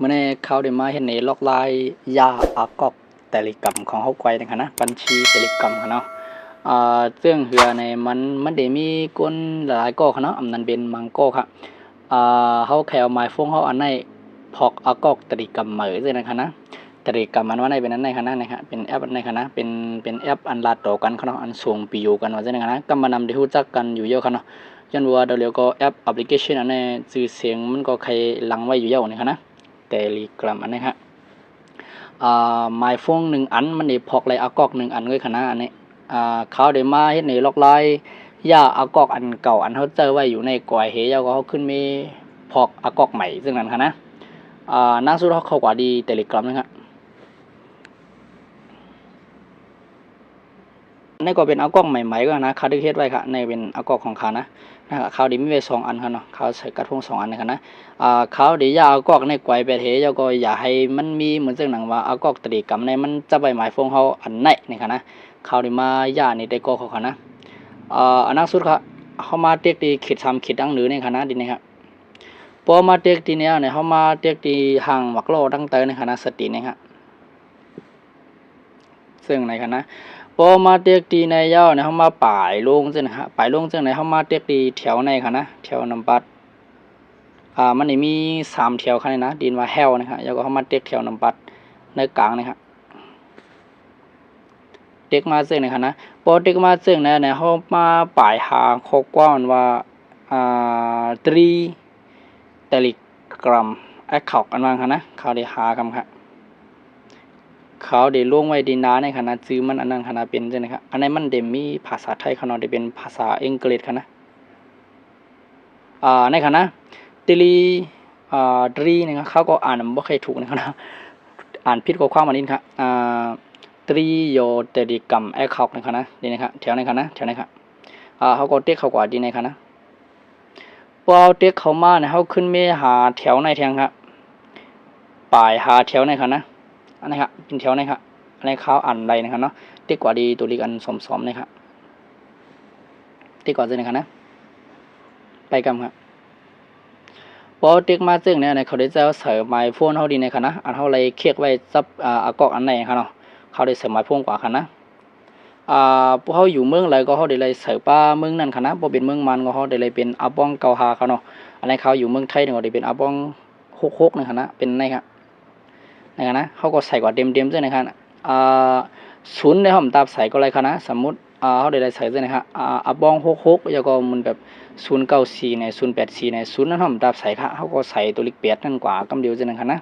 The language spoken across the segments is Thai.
เมื่อในเขาได้มาเห็นในล็อกไลน์ยาอากอกเตลิกรรมของเขาไกวนะคะนะบัญชีเตลิกรรมค่ะเนาะอ่าซึ่องเหือในมันมันได้มีกลหลายก้อค่ะเนาะอำนั้นเป็นมังโก้ค่ะอ่าเขาแค่เอาไม้ฟงเขาอันในพอกอากอกเตลิกรรมเหมือด้วยนะคะนะเตลิกรรมมันว่าในเป็นนั้นในค่ะนะนะฮะเป็นแอปในค่ะนะเป็นเป็นแอปอันลาดต่อกันค่ะเนาะอันส่งปีอยู่กันว่าจังได๋ค่ะนะก็มานำที่รู้จักกันอยู่เยอะค่ะเนาะยันว่าเดี๋ยวก็แอปแอปพลิเคชันอันนี้ชื่อเสียงมันก็ใครหลังไว้อยู่เยอะนี่ครับนะ Telegram อันนี้ฮะอ่า my phone หนึ่งอันมันเดบพอกเลยอากอกหนึ่งอันไว้ขนาดอันนี้อ่าเขาได้มาเฮ็ดในล็อกไลย่าอากอกอันเก่าอันเขาเจอไว้อยู่ในกอยเฮยาก็เขาขึ้นมีพอกอากอกใหม่ซึ่งนั้นค่ะนะอ่านั่งสู้เขาเข้ากว่าดีเทเลกราฟนะครับ นี่ก็เป็นอากอกใหม่ๆก็นะเขาได้เฮ็ดไว้ค่ะในเป็นอากอกของเขานะนะครับเขาวดีมีไว้สองอันครับเนาะเขาใส่กระทงสองอันนะครับนะอ่าเขาวดีอยาเอากอกในไกวไปเทแล้วก็อย่าให้มันมีเหมือนเรื่องหนังว่าเอากอกตรีกรรมในมันจะใบหมายฟงเขาอันไหนนี่ครับนะเขาวดีมาย่านี่ได้ก็เขาค่ะนะอ่าอันนักสุดครับเขามาเตียกดีขีดทำขีดดังหรือในี่ครับนะดินี่ครับพอมาเตียกดีเนี่ยเนี่ยเขามาเตียกดีห่างหมักโลตั้งเตอนี่ครับนะสตินี่ครับ ซึ่งในครับนะพอมาเตียกตีในเย้าวเนี่ยเขามาป่ายลงซึ่งนะฮะป่ายลงซึ่งในเขามาเตียกตีแถวในค่ะนะแถวนำปัดอ่ามันนี่มีสามแถวค่ะนี่นะดินว่าแฮวนะฮะแล้วก็เขามาเตียกแถวนำปัดในกลางนะครับเด็กมาซึ่งนะค่ะนะพอเด็กมาซึ่งเนี่ยเนี่ยเขามาป่ายหาข้อกว้างว่าอ่าตรีเตลิกรัมแอคเคาท์กันว่าค่ะนะเขาได้หาคำค่ะ เขาได้ล่วงไว้ดินดาในขณะซื้อมันอันนั้นขณะเป็นใช่ไหมครับอันนี้นมันเดมีภาษาไทยขนาดได้เป็นภาษาอังกฤษค่ะนะอ่าในขณะติลีอ่าดรีนะครับเขาก็อ่านบ่เคยถูกนะครับนะอ่านผิดข้อความอันนี้ครับอ่าตรีโยเตดิกัมแอคคาท์นะครับนะนี่นะครับแถวในครับนะแถวในครับอ่าเขาก็เต็กเขากว่าดีในครับนะพอเอาเต็กเขามาเนี่ยเขาขึ้นเมหาแถวในแทงครับปลายหาแถวในครับนะ อันนี้ครับเป็นแถวนี้ครับอันนี้เขาอ่านใดนะครับเนาะตีกว่าดีตัวลีกอันสมสมนะครับตีกว่าเส้นะครับนะ ไปกันครับพอเด็กมาซึ่งเนี่ยเขาได้จะเสริมไมโฟนเขาดีในครับนะอันเขาเลยเคียกไว้ซับอ่าอากอกอันไหนครับเนาะเขาได้เสริมไมโฟนกว่าครับนะอ่าพวกเขาอยู่เมืองอะไรก็เขาได้เลยเสริมป้าเมืองนั่นครับนะพอเป็นเมืองมันก็เขาได้เลยเป็นอาบ้องเกาหาครับเนาะอันนี้เขาอยู่เมืองไทยเนี่ยก็ได้เป็นอาบ้องฮกฮกนะครับนะเป็นไงครับ นะครับนะเขาก็ใส่กว่าเต็มๆด้วยนะครับอ่าศูนย์ในห้องตับใส่ก็อะไรครับนะสมมุติอ่าเขาได้ใส่ด้วยนะครับอ่าอับบองหกหกแล้วก็มันแบบศูนย์เก้าสี่ในศูนย์แปดสี่ในศูนย์นั้นห้องตับใส่ค่ะเขาก็ใส่ตัวเล็กเปียดนั่นกว่ากำเดียวด้วยนะครับนะ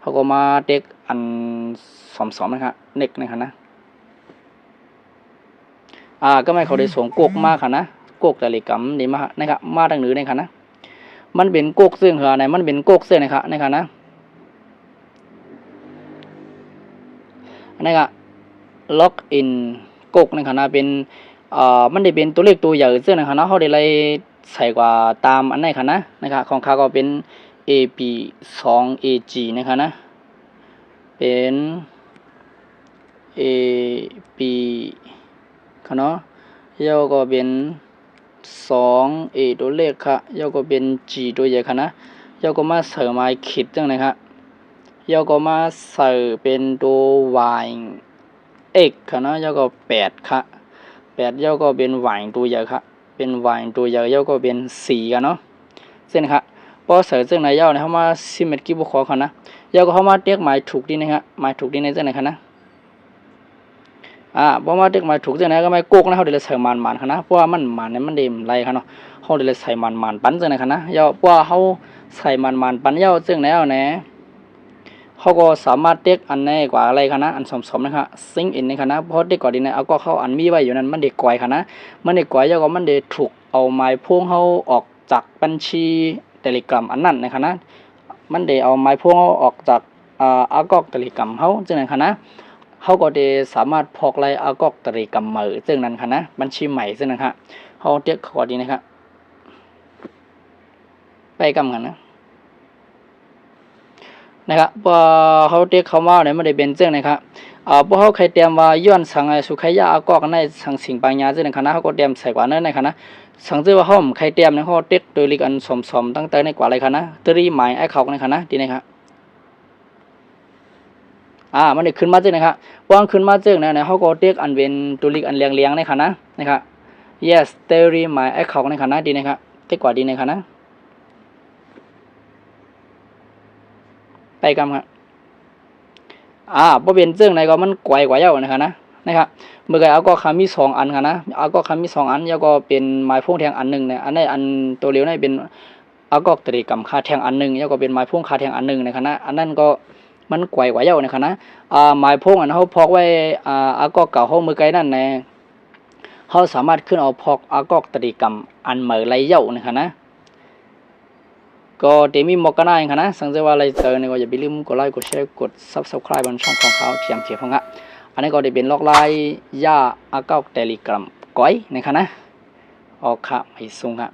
เขาก็มาเด็กอันสอมสอมนะครับเน็กนะครับนะอ่าก็ไม่เขาได้ส่งกกมากค่ะนะกกแต่ละกรรมนี่มานะครับมาทางเหนือนะครับนะมันเป็นกกซึ่งเหรอไหนมันเป็นกกซึ่งนะครับนะครับนะ อันนี้ก็ล็อกอินกกนะครับนะเป็นเอ่อมันได้เป็นตัวเลขตัวใหญ่ซึ่งนะครับนะเขาได้เลยใส่กว่าตามอันไหนครับนะนะครับของเขาก็เป็น AP 2 AG นะครับนะเป็น AP ครับเนาะแล้วก็เป็น2 A ตัวเลขครับแล้วก็เป็น G ตัวใหญ่ครับนะแล้วก็มาเสริมมาขีดจังนะครับ แล้วก็มาใส่เป็นตัว y x ค่ะนะแล้วก็แปดค่ะแปดแล้วก็เป็น y ตัวใหญ่ค่ะเป็น y ตัวใหญ่แล้วก็เป็นสี่ค่ะเนาะเส้นค่ะพอใส่เส้นไหนยาวเนี่ยเขามาซิมเมตรกี่บุคอค่ะนะแล้วก็เขามาเรียกหมายถูกดีนะครับหมายถูกดีในเส้นไหนค่ะนะอ่าพอมาเรียกหมายถูกเส้นไหนก็ไม่โกกนะเขาเดี๋ยวใส่มันมันค่ะนะเพราะว่ามันมันเนี่ยมันเดมไรค่ะเนาะเขาเดี๋ยวใส่มันมันปั้นเส้นไหนค่ะนะยาวเพราะว่าเขาใส่มันมันปั้นยาวเส้นไหนเอาเนี่ย เขาก็สามารถเด็กอันในกว่าอะไรคะนะอันสมสมนะครับซิงอินในคณะเพราะเด็กกว่าดีนะเอาก็เข้าอันมีไว้อยู่นั้นมันเด็กกว่าคะนะมันเด็กกว่าแล้วก็มันเด็กถูกเอาไม้พวงเขาออกจากบัญชีเทเลกรมอันนั้นในคณะมันเด็กเอาไม้พวงเขาออกจากอ่าอากอกเทเลกรมเขาจึงนั้นคณะเขาก็ได้สามารถพอกไลอากอกเทเลกรมมือซึ่งนั้นคณะบัญชีใหม่ซึ่งนั้นครับเขาเด็กกว่าดีนะครับไปกำกันนะ นะครับเขาเรียกเขาว่าเนี่ยไม่ได้เป็นเจ้งนะครับอ่าพวกเขาใครเตรียมว่าย้อนสังไอสุขยาอากอกในสังสิงปัญญาเจ้าในคณะเขาก็เตรียมใส่กว่านั้นในคณะสังเจ้าว่าห้อมใครเตรียมนี่ยเขาเด็กโดยลิกันสมสมตั้งแต่ในกว่าอะไรคณะตรีหมายไอ้เขาในคณะดีนะครับอ่ามันได้ขึ้นมาจึงนะครับวางขึ้นมาจึงนะเนี่ยเขาก็เรียกอันเป็นตัวเลขอันเลียงๆนะครับนะนะครับ yes theory my account นะครับนะดีนะครับเทีกว่าดีนะครับนะ ไปกันครับอ่าพอเป็นจึงไหนก็มันไกวกว่าเย้านะครับนะนะครับเมื่อกี้เอาก็คำมีสองอันครับนะเอาก็คำมีสองอันแล้วก็เป็นไม้พ่วงแทงอันหนึ่งเนี่ยอันนี้อันตัวเลี้ยวนี่เป็นเอาก็ตรีกรรมคาแทงอันหนึ่งแล้วก็เป็นไม้พ่วงคาแทงอันหนึ่งนะครับนะอันนั้นก็มันไกวกว่าเย้านะครับนะอ่าไม้พ่วงอันเขาพอกไว้อ่าเอาก็เก่าเขามือไกลนั่นนี่ยเขาสามารถขึ้นเอาพอกอาก็ตรีกรรมอันเหมือไรเย้านะครับนะ ก็เดมีมอกกันได้ค่ะนะสังเกตว่าอะไรเจอเนี่ยก็อย่าไปลืมกดไลค์กดแชร์กด subscribe บนช่องของเขาเทียมเขียงพังะอันนี้ก็ได้เป็นล็อกไลน์ย่าอากาเทเลกรัมก้อยนะครับนะออกค่ะไม่สูงฮะ